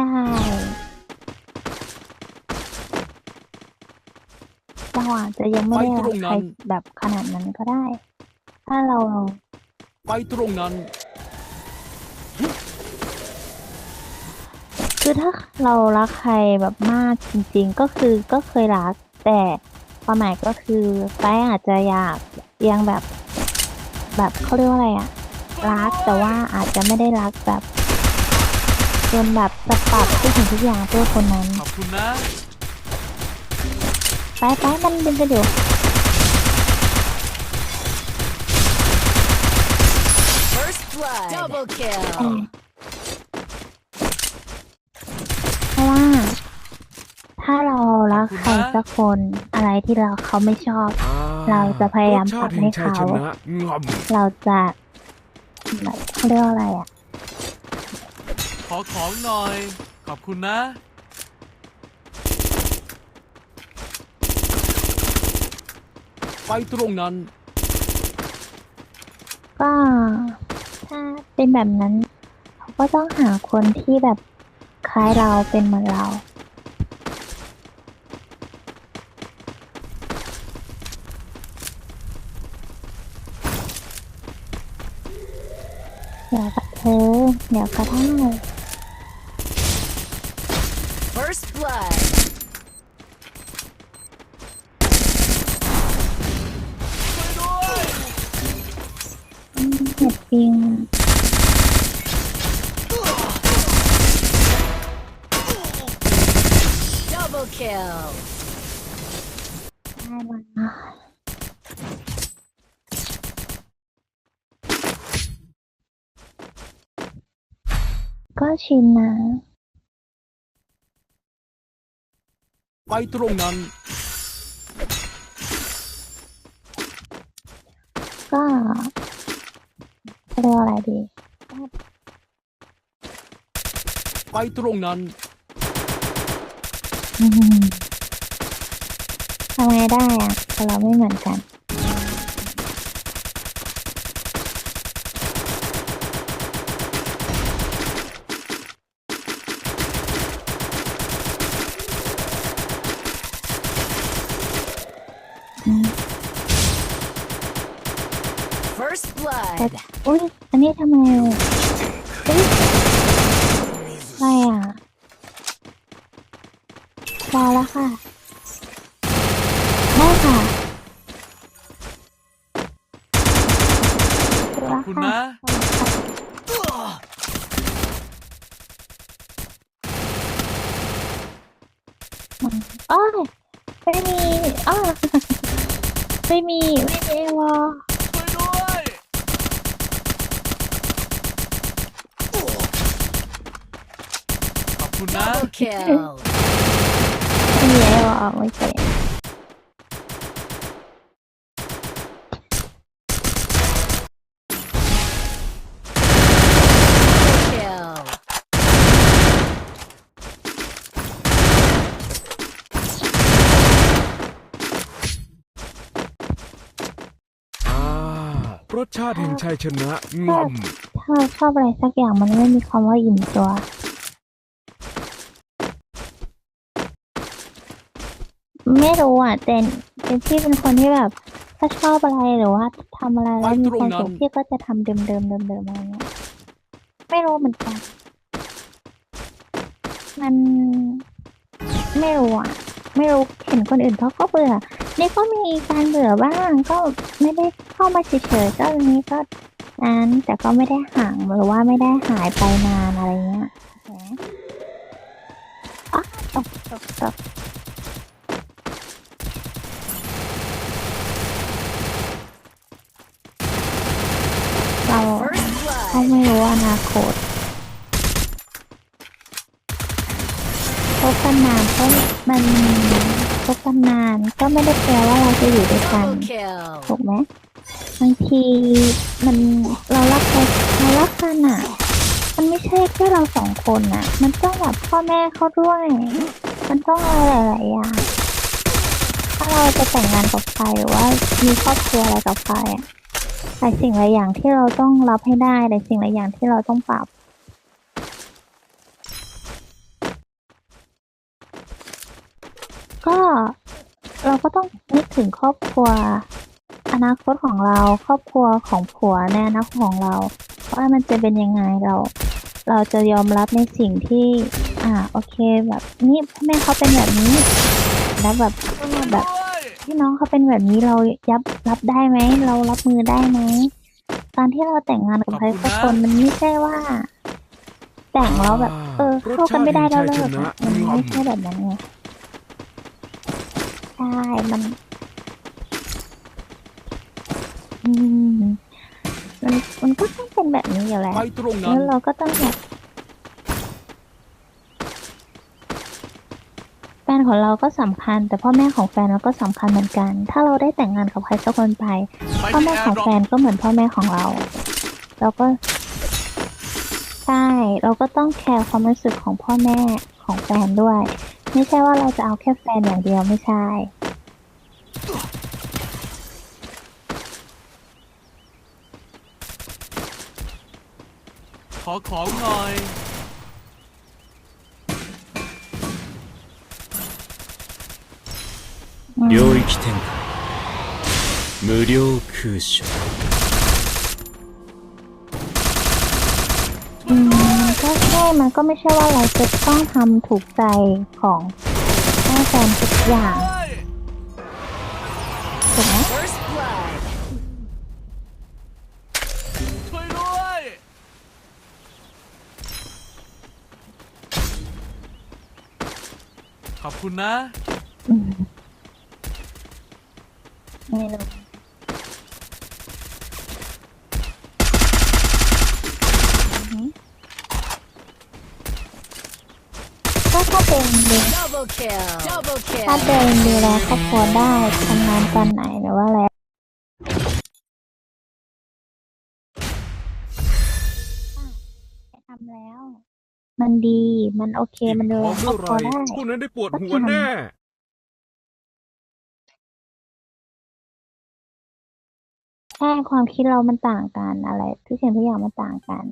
ช่เราอาจจะยังไม่ได้ไปตรัรกงใคนั้รนแบบขนาดนั้นก็ได้ ถ้าเราไปตรงนั้น คือถ้าเรารักใครแบบมากจริง ๆ ก็คือก็เคยรัก แต่ความหมายก็คือไฟอาจจะอยากยังแบบ แบบเขาเรียกว่าอะไรอะรักแต่ว่าอาจจะไม่ได้รักแบบ จนแบบสปรับทุกสิ่งทุกอย่างเพื่อคนนั้น ขอบคุณนะ ไปไปมันดึงกันอยู่ First blood. Double เอ kill. อเพราะว่าถ้าเรารักใครสักคนอะไรที่เราเขาไม่ชอบอ่เราจะพยายามรสชปรับแห่ให้งชัยเขาชนะงอมเราจะแบบเขาเรียกว่าอะไรอะข อของหน่อย ขอบคุณนะ ไปตรงนั้น ก็ถ้าเป็นแบบนั้น เขาก็ต้องหาคนที่แบบคล้ายเราเป็นเหมือนเรา เดี๋ยวกับเธอเดี๋ยวก็ได้ First blood. อืมเห็ดปิง Double kill. ได้มาก็ชิ ไปตรงนั้น ก็เรียกว่าอะไรดี ไปตรงนั้น อืมทำไงได้อะแต่เราไม่เหมือนกัน อืม First แต่ blood. อุ้ยอันนี้ทำไมอุ้ยอะไรอะรอแล้วค่ะได้ค่ะขอบคุณนะอ้อยไม่มีอ้อ ไม่มี ไม่มีเอวอช่วยด้วยขอบคุณนะ Double kill. ไม่มีเอวอไม่เป็น Kill. อ่า รสชาติแห่งชัยชนะงอมถ้าเราชอบอะไรสักอย่างมันไม่มีคำว่าอิ่มตัว ไม่รู้อะแต่แต่พี่เป็นคนที่แบบ ถ้าชอบอะไรหรือว่าทำอะไรแล้วมีความสุขพี่ก็จะทำเดิมๆเดิมๆอะไรเงี้ยไม่รู้เหมือนกัน มันไม่รู้อะ ไม่รู้เห็นคนอื่นเขาก็เบื่อนี่ก็มีการเบื่อบ้าง ก็ไม่ได้เข้ามาเฉยๆก็นี้ก็นั้นแต่ก็ไม่ได้ห่างหรือว่าไม่ได้หายไปนานอะไรเงี้ยอ๋อตกตกตกเราเขาไม่รู้อนาคตคบกันนานก็มัน บกันนานก็ไม่ได้แปลว่าเราจะอยู่ด้วยกัน Double kill. ถูกไหมบางทีมันเรารักใครเรารักกันอะ มันไม่ใช่แค่เราสองคนอะ มันต้องแบบพ่อแม่เขาด้วย มันต้องอะไรหลายๆอย่างถ้าเราจะแต่งงานกับใครหรือว่ามีครอบครัวอะไรกับใครอะหลายสิ่งหลายอย่างที่เราต้องรับให้ได้หลายสิ่งหลายอย่างที่เราต้องปรับ ก็ต้องนึกถึงครอบครัว อนาคตของเราครอบครัวของผัวในอนาคตของเราว่ามันจะเป็นยังไงเรา เราจะยอมรับในสิ่งที่ อ่าโอเคแบบนี่พ่อแม่เขาเป็นแบบนี้ แล้วแบบแบบพี่น้องเขาเป็นแบบนี้เรายับรับได้ไหมเรารับมือได้ไหมตอนที่เราแต่งงานกับใครสักคนมันไม่ใช่ว่า แต่งแล้วแบบ เออเข้ากันไม่ได้แล้วเลิกมันไม่ใช่แบบนั้นไง ช่ มัน อืม มันมันก็ต้องเป็นแบบนี้อยู่แล้ว ไปตรงนั้แล้น วเราก็ต้องแบบแฟนของเราก็สำคัญ แต่พ่อแม่ของแฟนเราก็สำคัญเหมือนกัน ถ้าเราได้แต่งงานกับใครสักคนไป ไปพ่อที่แม่แอของร์ดรอแฟปนก็เหมือนพ่อแม่ของเรา เราก็ใช่เราก็ต้องแคร์ความรู้สึกของพ่อแม่ของแฟนด้วย ไม่ใช่ว่าเราจะเอาแค่แฟนอย่างเดียวไม่ใช่ ขอของหน่อย อืม 领域展开无料空所 มันก็ไม่ใช่ว่าเราจะต้องทำถูกใจของแม่แฟนทุกอย่างด้วยถูกไหม First blood. ช่วยด้วยขอบคุณนะอืมไม่รู้อือหือก็ถ้า เป็นเด็ก Double kill. Double ถ้า kill. เดินดูแลครอบครัวได้ทำงานตอนไหนหรือว่าอะไรทำแล้ว มันดีมันโอเคมันดูพแลอครอเมื่บอครัวไหรได้พวกนั้นได้ปวดหัวแน่ใช่ความคิดเรามันต่างกันอะไร ทุกสิ่งทุกอย่างมันต่างกัน